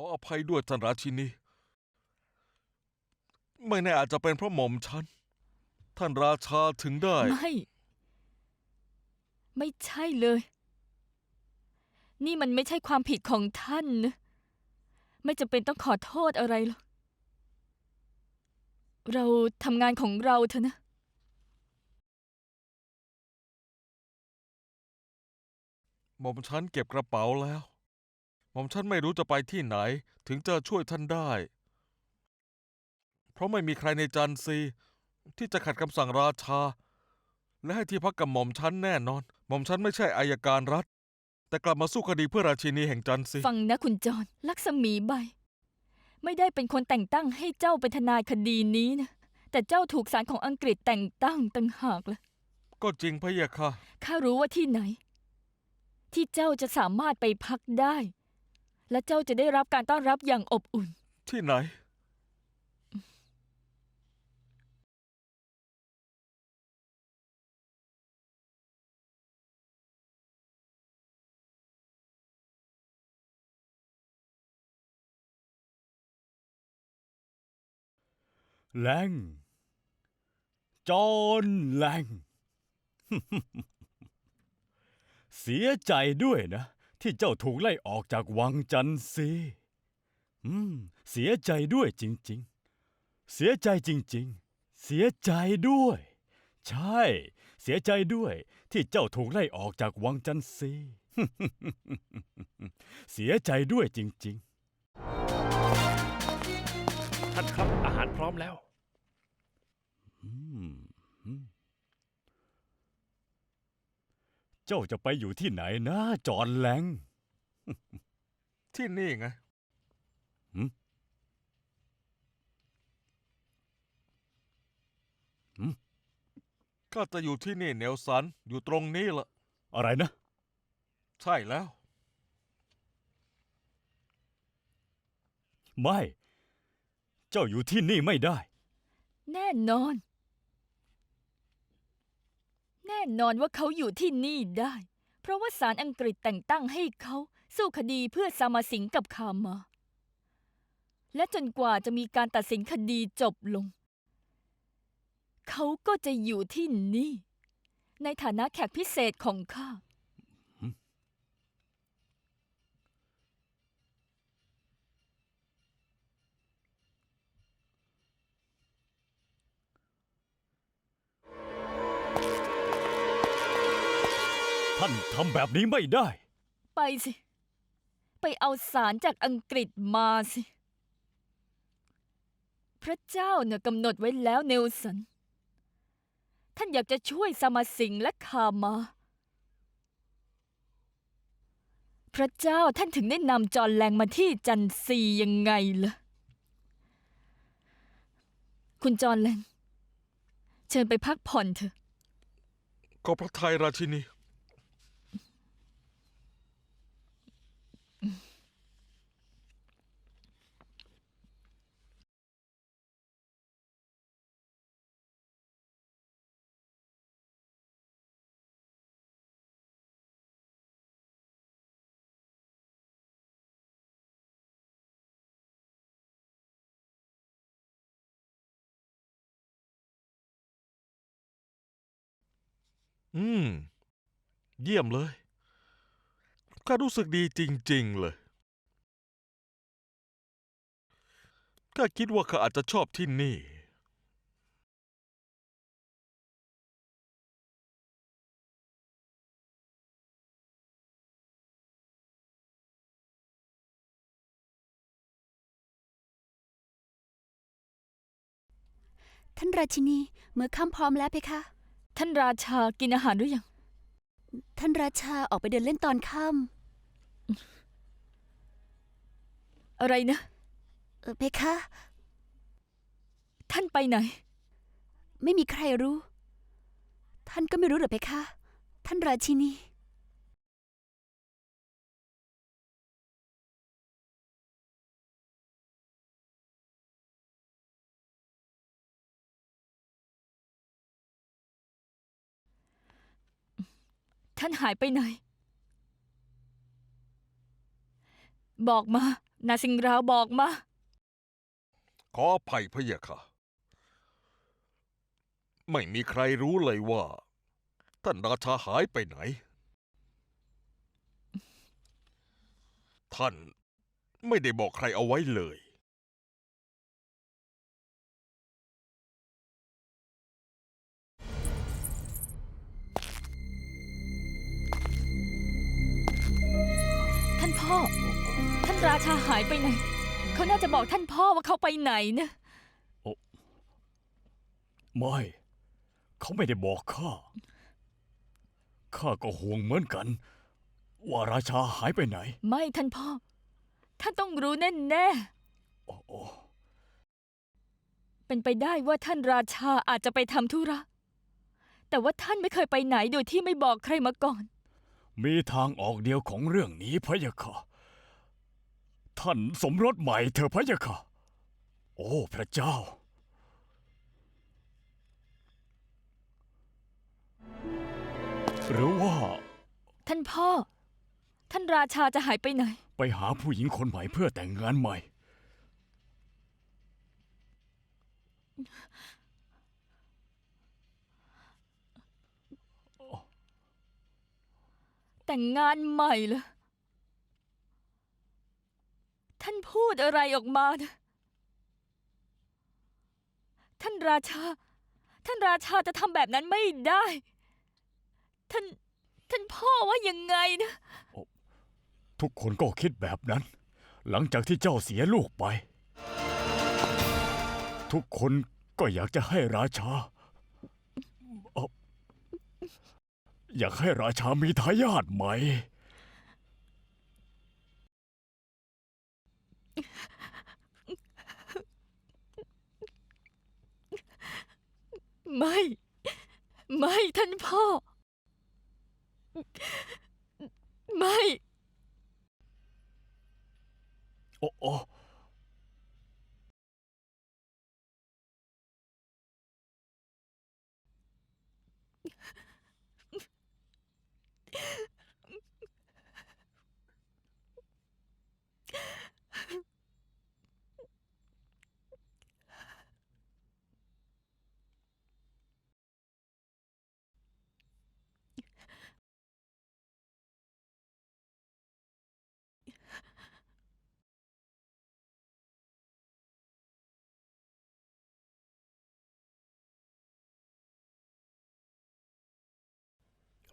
ออภัยด้วยท่านราชินี ไม่แน่อาจจะเป็นเพราะหม่อมฉัน ท่านราชาถึงได้ ไม่ ไม่ใช่เลย นี่มันไม่ใช่ความผิดของท่านนะไม่จำเป็นต้องขอโทษอะไรหรอกเราทำงานของเราเถอะนะ หม่อมฉันเก็บกระเป๋าแล้ว หม่อมฉันไม่รู้จะไปที่ไหน ถึงจะช่วยท่านได้ เพราะไม่มีใครในจันซีที่จะขัดคำสั่งราชา และให้ที่พักกับหม่อมฉันแน่นอน หม่อมฉันไม่ใช่อายการรัฐ แต่กลับมาสู้คดีเพื่อราชินีแห่งจันซีฟังนะคุณจรลักษมีใบ ไม่ได้เป็นคนแต่งตั้งให้เจ้าเป็นทนายคดีนี้นะ แต่เจ้าถูกศาลของอังกฤษแต่งตั้งตั้งหากละก็จริงพะเยะค่ะ ข้ารู้ว่าที่ไหน ที่เจ้าจะสามารถไปพักได้ และเจ้าจะได้รับการต้อนรับอย่างอบอุ่น ที่ไหนแรงจอห์นแรงเสียใจด้วยนะ ที่เจ้าถูกไล่ออกจากวังจันทร์ซีอืม เสียใจด้วยจริง ๆ เสียใจจริง ๆ เสียใจด้วย ใช่ เสียใจด้วย ที่เจ้าถูกไล่ออกจากวังจันทร์ซีเสียใจด้วยจริง ๆ ท่านครับอาหารพร้อมแล้ว อืมอืม เจ้าจะไปอยู่ที่ไหนนะ จอห์นแลง ที่นี่ไงหืม หืม ก็จะอยู่ที่นี่เนลสัน อยู่ตรงนี้ละอะไรนะ ใช่แล้ว ไม่ เจ้าอยู่ที่นี่ไม่ได้ แน่นอน แน่นอนว่าเขาอยู่ที่นี่ได้ เพราะว่าศาลอังกฤษแต่งตั้งให้เขาสู้คดีเพื่อสามาสิงกับคามา และจนกว่าจะมีการตัดสินคดีจบลง เขาก็จะอยู่ที่นี่ ในฐานะแขกพิเศษของข้า ท่านทำแบบนี้ไม่ได้ ไปสิ ไปเอาสารจากอังกฤษมาสิ พระเจ้าเนี่ยกำหนดไว้แล้วเนลสัน ท่านอยากจะช่วยสามาสิงและคามา พระเจ้าท่านถึงได้นำจอห์นแลงมาที่จันซียังไงล่ะ คุณจอห์นแลงเชิญไปพักผ่อนเถอะ ก็พระไทยราชินี อืม เยี่ยมเลยข้ารู้สึกดีจริง ๆ เลยข้าคิดว่าข้าอาจจะชอบที่นี่ ท่านราชินี มือค่ำพร้อมแล้วเพคะ ท่านราชากินอาหารหรือยัง ท่านราชาออกไปเดินเล่นตอนค่อะไรนะำเออเพคะ ท่านไปไหน ไม่มีใครรู้ ท่านก็ไม่รู้เหรอเพคะ ท่านราชินี ท่านหายไปไหน บอกมา นาสิงราวบอกมา ขออภัยพะเยะค่ะ ไม่มีใครรู้เลยว่า ท่านราชาหายไปไหน ท่านไม่ได้บอกใครเอาไว้เลย พ่อ ท่านราชาหายไปไหน เขาน่าจะบอกท่านพ่อว่าเขาไปไหนนะ ไม่ เขาไม่ได้บอกข้า ข้าก็ห่วงเหมือนกัน ว่าราชาหายไปไหน ไม่ท่านพ่อ ท่านต้องรู้แน่แน่โอ้โอ้ๆเป็นไปได้ว่าท่านราชาอาจจะไปทำธุระ แต่ว่าท่านไม่เคยไปไหนโดยที่ไม่บอกใครมาก่อน มีทางออกเดียวของเรื่องนี้พะยะค่ะ ท่านสมรสใหม่เถอะพะยะค่ะ โอ้พระเจ้า หรือว่าท่านพ่อ ท่านราชาจะหายไปไหน ไปหาผู้หญิงคนใหม่เพื่อแต่งงานใหม่ แต่งงานใหม่เหรอ ท่านพูดอะไรออกมานะท่านราชา ท่านราชาจะทำแบบนั้นไม่ได้ ท่าน ท่านพ่อว่ายังไงนะ ทุกคนก็คิดแบบนั้น หลังจากที่เจ้าเสียลูกไป ทุกคนก็อยากจะให้ราชาเอ่อ อยากให้ราชามีทายาทใหม่ไม่ ไม่ท่านพ่อ ไม่ โอ้โอ้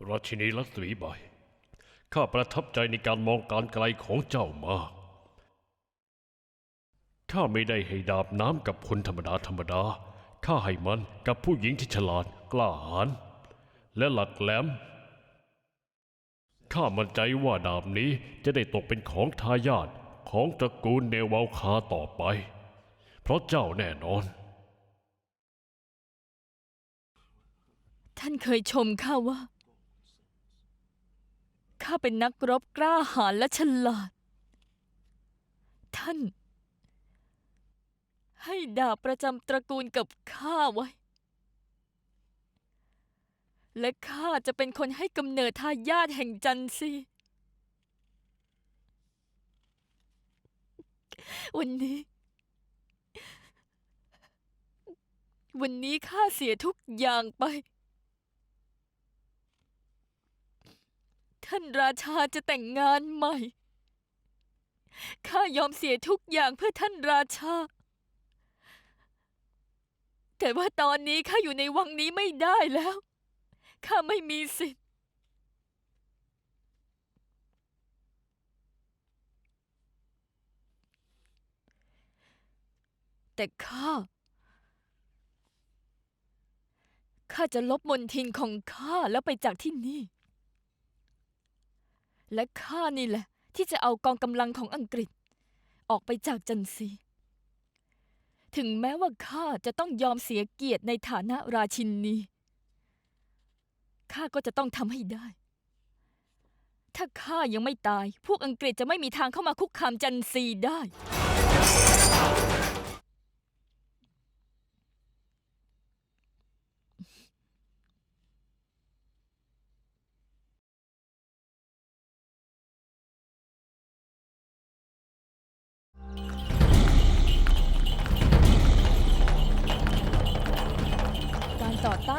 ราชินีรัตรีใบายข้าประทับใจในการมองการไกลของเจ้ามาก ข้าไม่ได้ให้ดาบน้ำกับคนธรรมดาธรรมดา ข้าให้มันกับผู้หญิงที่ฉลาดกล้าหาญและหลักแหลม ข้ามั่นใจว่าดาบนี้จะได้ตกเป็นของทายาทของตระกูลเนวาคาต่อไป เพราะเจ้าแน่นอน ท่านเคยชมข้าว่า ข้าเป็นนักรบกล้าหาญและฉลาด ท่าน ให้ดาบประจำตระกูลกับข้าไว้ และข้าจะเป็นคนให้กำเนิดทายาทแห่งจันซีวันนี้ วันนี้ข้าเสียทุกอย่างไป ท่านราชาจะแต่งงานใหม่ ข้ายอมเสียทุกอย่างเพื่อท่านราชา แต่ว่าตอนนี้ข้าอยู่ในวังนี้ไม่ได้แล้ว ข้าไม่มีสิทธิ์ แต่ข้า ข้าจะลบมนทินของข้าแล้วไปจากที่นี่ และข้านี่แหละ ที่จะเอากองกำลังของอังกฤษ ออกไปจากจันซี ถึงแม้ว่าข้าจะต้องยอมเสียเกียรติในฐานะราชินีข้าก็จะต้องทำให้ได้ ถ้าข้ายังไม่ตาย พวกอังกฤษจะไม่มีทางเข้ามาคุกคามจันซีได้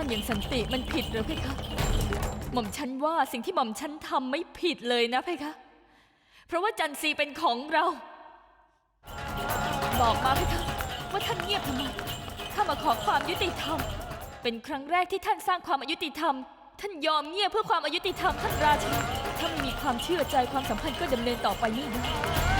อย่างสันติมันผิดหรือเพคะหม่อมฉันว่าสิ่งที่หม่อมฉันทำไม่ผิดเลยนะเพคะ เพราะว่าจันซีเป็นของเรา บอกมาเพคะว่าท่านเงียบทำไมข้ามาขอความยุติธรรม เป็นครั้งแรกที่ท่านสร้างความอายุติธรรม ท่านยอมเงียบเพื่อความอายุติธรรมท่านราชาถ้าไม่มีความเชื่อใจความสัมพันธ์ก็ดำเนินต่อไปไม่ได้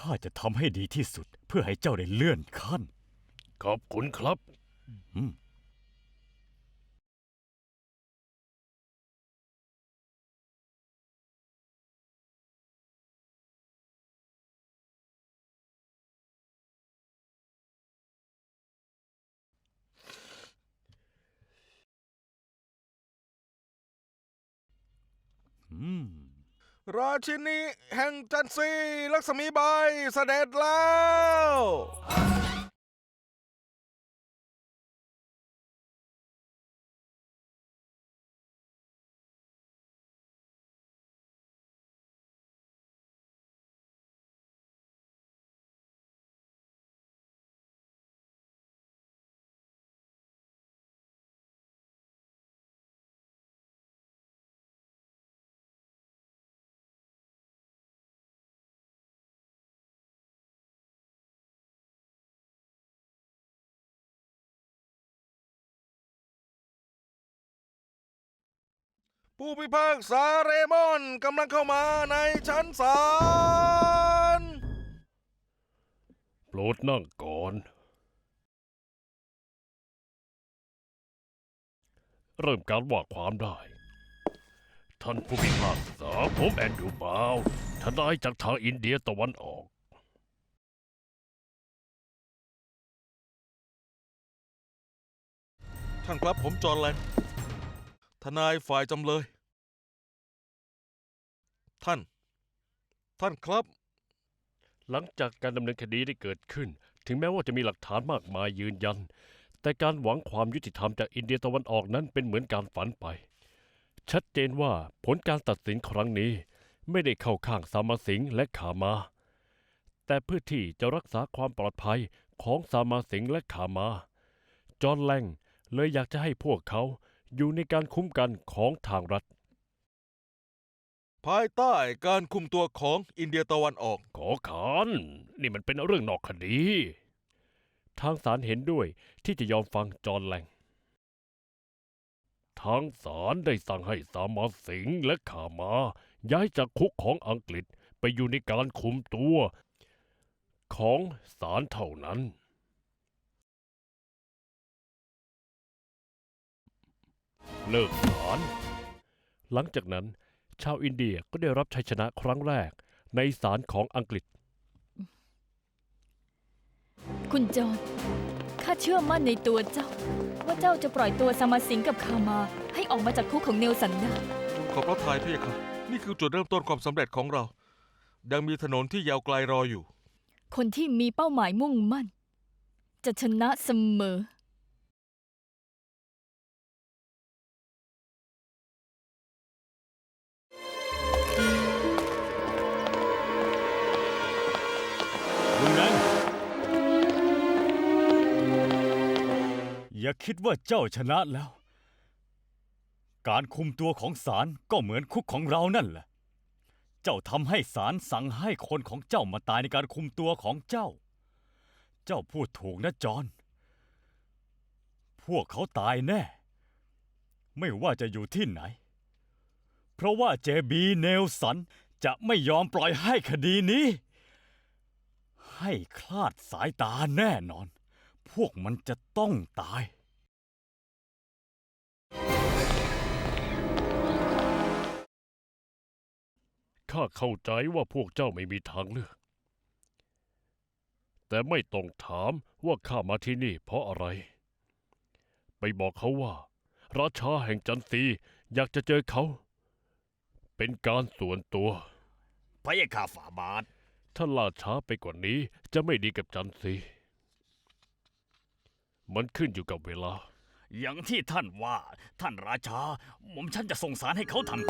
ข้าจะทำให้ดีที่สุดเพื่อให้เจ้าได้เลื่อนขั้น ขอบคุณครับ อืมอืม ราชินีแห่งจันทรีลักษมีใบเสด็จแล้ว ผู้พิพากษาเรมอนกำลังเข้ามาในชั้นศาลโปรดนั่งก่อน เริ่มการว่าความได้ ท่านผู้พิพากษาผมแอนดรูว์บาวน์ทนายจากทางอินเดียตะวันออก ท่านครับผมจอห์นแลนด์ ทนายฝ่ายจำเลย ท่าน ท่านครับ หลังจากการดำเนินคดีได้เกิดขึ้น ถึงแม้ว่าจะมีหลักฐานมากมายยืนยัน แต่การหวังความยุติธรรมจากอินเดียตะวันออกนั้นเป็นเหมือนการฝันไป ชัดเจนว่าผลการตัดสินครั้งนี้ไม่ได้เข้าข้างสามาสิงห์และขามา แต่เพื่อที่จะรักษาความปลอดภัยของสามาสิงห์และขามา จอห์นแลงเลยอยากจะให้พวกเขา อยู่ในการคุ้มกันของทางรัฐ ภายใต้การคุมตัวของอินเดียตะวันออก ขอขานนี่มันเป็นเรื่องนอกคดี ทางศาลเห็นด้วยที่จะยอมฟังจอห์นแลงทางศาลได้สั่งให้สามาสิงห์และขามา ย้ายจากคุกของอังกฤษไปอยู่ในการคุมตัว ของศาลเท่านั้น เลิกศาลหลังจากนั้น ชาวอินเดียก็ได้รับชัยชนะครั้งแรกในศาลของอังกฤษ คุณจอห์นข้าเชื่อมั่นในตัวเจ้า ว่าเจ้าจะปล่อยตัวสามาสิงห์กับคามา ให้ออกมาจากคุกของเนลสันได้ขอบพระทัยพี่ครับนี่คือจุดเริ่มต้นความสำเร็จของเรา ยังมีถนนที่ยาวไกลรออยู่ คนที่มีเป้าหมายมุ่งมั่น จะชนะเสมอ อย่าคิดว่าเจ้าชนะแล้ว การคุมตัวของศาลก็เหมือนคุกของเรานั่นแหละ เจ้าทำให้ศาลสั่งให้คนของเจ้ามาตายในการคุมตัวของเจ้า เจ้าพูดถูกนะจอห์นพวกเขาตายแน่ ไม่ว่าจะอยู่ที่ไหน เพราะว่าเจบีเนลสันจะไม่ยอมปล่อยให้คดีนี้ ให้คลาดสายตาแน่นอน พวกมันจะต้องตาย ข้าเข้าใจว่าพวกเจ้าไม่มีทางเลือก แต่ไม่ต้องถามว่าข้ามาที่นี่เพราะอะไร ไปบอกเขาว่า ราชาแห่งจันทรีอยากจะเจอเขา เป็นการส่วนตัว พระยาข้าฝ่าบาท ถ้าล่าช้าไปกว่านี้จะไม่ดีกับจันทรี มันขึ้นอยู่กับเวลา อย่างที่ท่านว่า ท่านราชาหมอมฉันจะส่งสารให้เขาทำ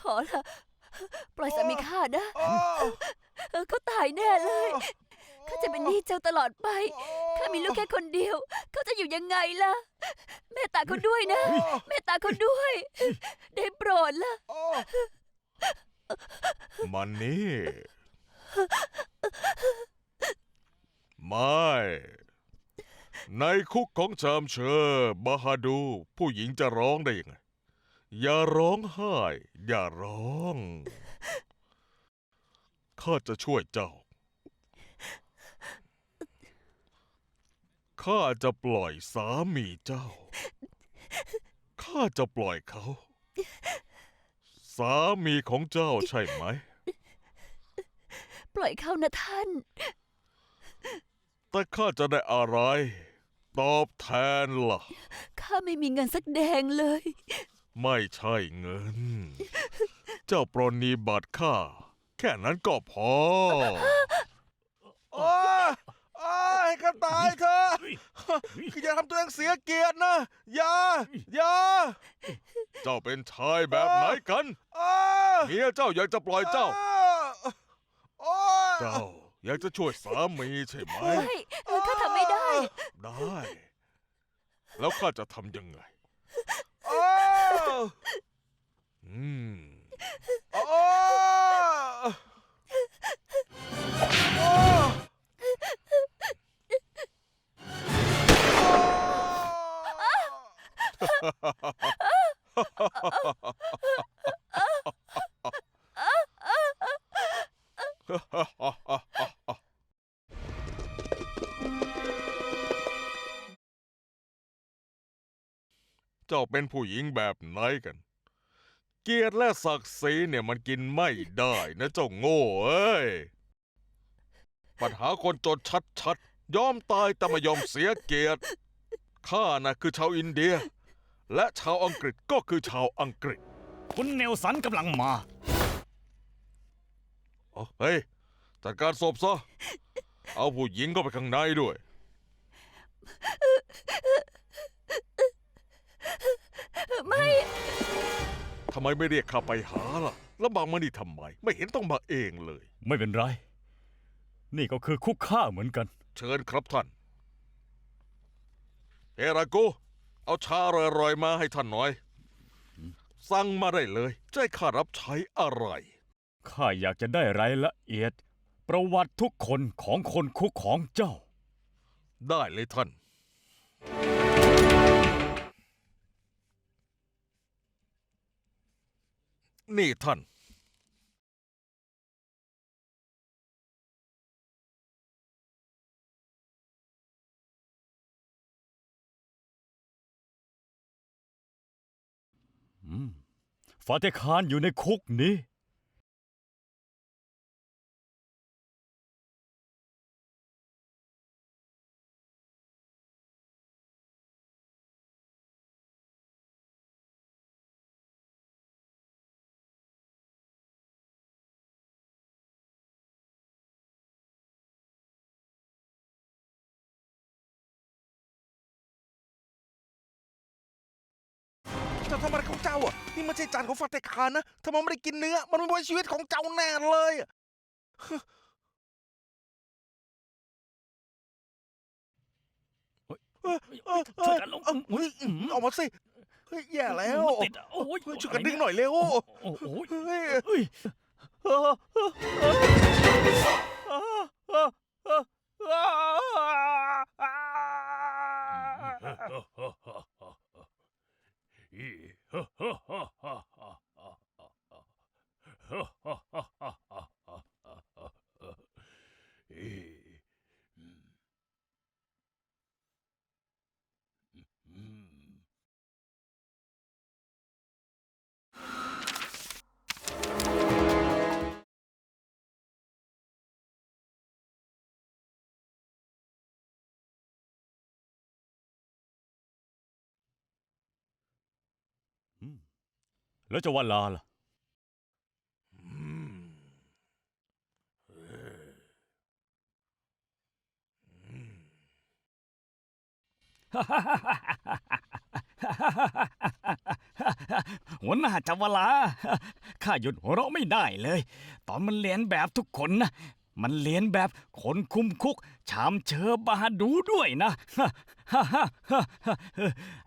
ขอละปล่อยสามีข้านะเขาตายแน่เลยเขาจะเป็นหนี้เจ้าตลอดไปข้ามีลูกแค่คนเดียวเขาจะอยู่ยังไงล่ะ แม่ตาเขาด้วยนะแม่ตาเขาด้วย ได้โปรดล่ะมันนี่ ไม่ ในคุกของชามเชอร์บาฮาดู ผู้หญิงจะร้องได้ยังไง อย่าร้องไห้ อย่าร้อง ข้าจะช่วยเจ้า ข้าจะปล่อยสามีเจ้า ข้าจะปล่อยเขา สามีของเจ้าใช่ไหม ปล่อยเขานะท่าน แต่ข้าจะได้อะไร ตอบแทนล่ะ ข้าไม่มีเงินสักแดงเลย ไม่ใช่เงิน เจ้าปรนนีบัตรข้า แค่นั้นก็พอ โอ้ยโอ้ยให้ข้า ตายเถอะคืออย่าทำตัวเองเสียเกียรตินะ อย่า อย่า เจ้าเป็นชายแบบไหนกันเมียเจ้าอยากจะปล่อยเจ้า เจ้าอยากจะช่วยสามีใช่ไหมไม่เออข้าทำไม่ได้ ได้ แล้วข้าจะทำยังไงอืม เจ้าเป็นผู้หญิงแบบไหนกัน เกียรติและศักดิ์ศรีเนี่ยมันกินไม่ได้นะเจ้าโง่เอ้ย ปัญหาคนจนชัดๆ ยอมตายแต่ไม่ยอมเสียเกียรติ ข้านะคือชาวอินเดีย และชาวอังกฤษก็คือชาวอังกฤษ คุณเนลสันกำลังมา อ๋อเฮ้ย จัดการศพซะ เอาผู้หญิงเข้าไปข้างในด้วย ไม่ทำไมไม่เรียกข้าไปหาล่ะ แล้วบางมานี่ทำไม ไม่เห็นต้องมาเองเลย ไม่เป็นไร นี่ก็คือคุกข้าเหมือนกัน เชิญครับท่าน เฮราโก เอาชาอร่อยๆมาให้ท่านหน่อย สั่งมาได้เลยจะให้ข้ารับใช้อะไร ข้าอยากจะได้รายละเอียด ประวัติทุกคนของคนคุกของเจ้า ได้เลยท่าน นี่ท่าน ฟาเตคานอยู่ในคุกนี้ จ้าทำอะไรของเจ้าอะนี่ไม่ใช่จานของฟาเตคานนะถ้ามันไม่ได้กินเนื้อ มันไม่ใช่ชีวิตของเจ้าแน่เลยอะช่วยกันลงเอ้าเฮ้ยออกมาสิเฮ้ยแย่แล้วติดโอ้ยเฮ้ยช่วยกันดึงหน่อยเร็วโอ้โหเฮ้ย เฮ้ย แล้วจะวันลาล่ะ หัวหน้าจาวลา ข้าหยุดหัวเราะไม่ได้เลย ตอนมันเลียนแบบทุกคนนะ มันเลียนแบบคนคุมคุก ชามเชอบาดูด้วยนะฮ่าฮ่าฮ่าฮ่า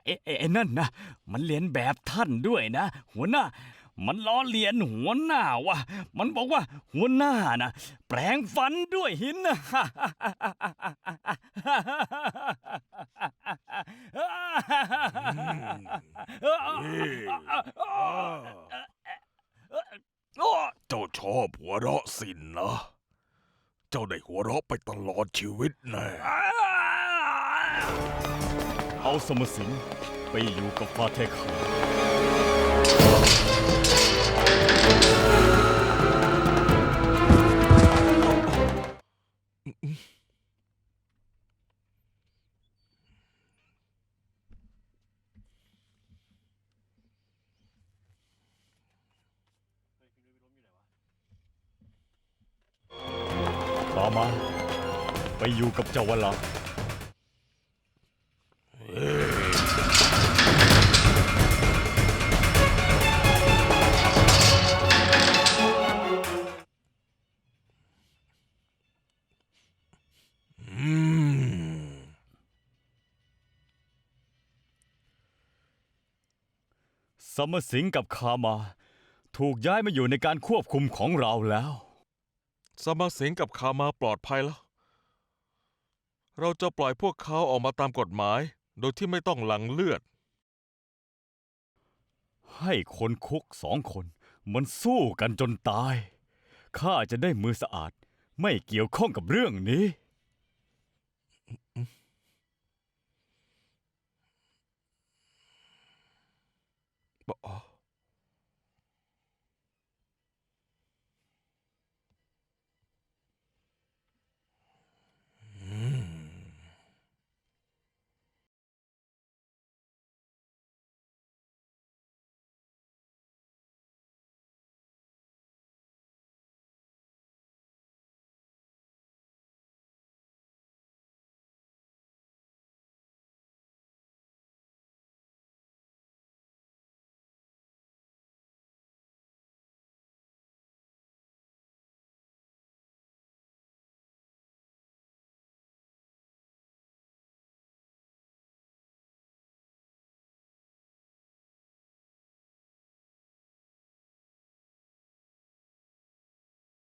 เอ๊ะเอ๊ะไอ้นั่นนะ มันเลียนแบบท่านด้วยนะ หัวหน้า มันล้อเลียนหัวหน้าวะมันบอกว่าหัวหน้านะแปลงฟันด้วยหินนะเจ้าชอบหัวเราะสินนะ เจ้าได้หัวเราะไปตลอดชีวิตแน่เอาสมสิงไปอยู่กับฟาเทคา กับเจ้าวลาอืมสมสิงกับคามา ถูกย้ายมาอยู่ในการควบคุมของเราแล้ว สมาสิงกับคามาปลอดภัยแล้ว เราจะปล่อยพวกเขาออกมาตามกฎหมาย โดยที่ไม่ต้องหลังเลือด ให้คนคุกสองคน มันสู้กันจนตาย ข้าจะได้มือสะอาด ไม่เกี่ยวข้องกับเรื่องนี้อ๋อ